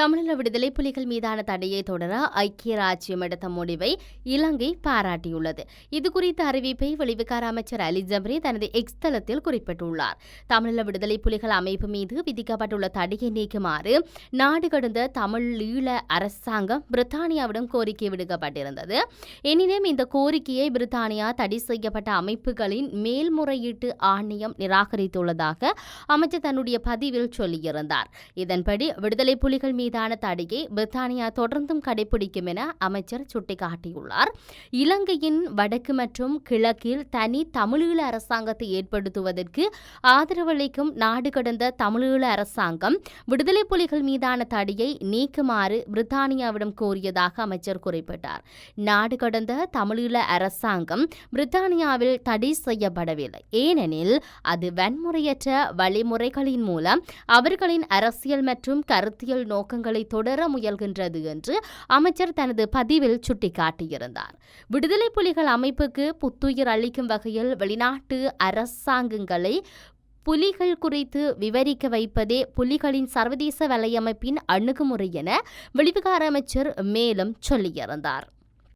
தமிழீழ விடுதலை புலிகள் மீதான தடையை தொடர ஐக்கிய ராஜ்யம் எடுத்த முடிவை இலங்கை பாராட்டியுள்ளது. இதுகுறித்த அறிவிப்பை வெளிவிகார அமைச்சர் அலி ஜம்ரி தனது எக்ஸ் தளத்தில் குறிப்பிட்டுள்ளார். தமிழீழ விடுதலை புலிகள் அமைப்பு மீது விதிக்கப்பட்டுள்ள தடையை நீக்குமாறு நாடு கடந்த தமிழீழ அரசாங்கம் பிரித்தானியாவிடம் கோரிக்கை விடுக்கப்பட்டிருந்தது. எனினும் இந்த கோரிக்கையை பிரித்தானியா தடை செய்யப்பட்ட அமைப்புகளின் மேல்முறையீட்டு ஆணையம் நிராகரித்துள்ளதாக அமைச்சர் தன்னுடைய பதிவில் சொல்லியிருந்தார். இதன்படி விடுதலை புலிகள் மீதான தடையை பிரித்தானியா தொடர்ந்தும் கடைபிடிக்கும் என அமைச்சர் சுட்டிக்காட்டியுள்ளார். இலங்கையின் வடக்கு மற்றும் கிழக்கில் தனி தமிழீழ அரசாங்கத்தை ஏற்படுத்துவதற்கு ஆதரவளிக்கும் நாடு கடந்த தமிழீழ அரசாங்கம் விடுதலை புலிகள் மீதான தடையை நீக்குமாறு பிரித்தானியாவிடம் கோரியதாக அமைச்சர் குறிப்பிட்டார். நாடு கடந்த தமிழீழ அரசாங்கம் பிரித்தானியாவில் தடை செய்யப்படவில்லை. ஏனெனில் அது வன்முறையற்ற வழிமுறைகளின் மூலம் அவர்களின் அரசியல் மற்றும் கருத்தியல் நோக்க நோக்கங்களை தொடர முயல்கின்றது என்று அமைச்சர் தனது பதிவில் சுட்டிக்காட்டியிருந்தார். விடுதலை புலிகள் அமைப்புக்கு புத்துயிர் அளிக்கும் வகையில் வெளிநாட்டு அரசாங்கங்களை புலிகள் குறித்து விவரிக்க வைப்பதே புலிகளின் சர்வதேச வலையமைப்பின் அணுகுமுறை என வெளிவிகார அமைச்சர் மேலும் சொல்லியிருந்தார்.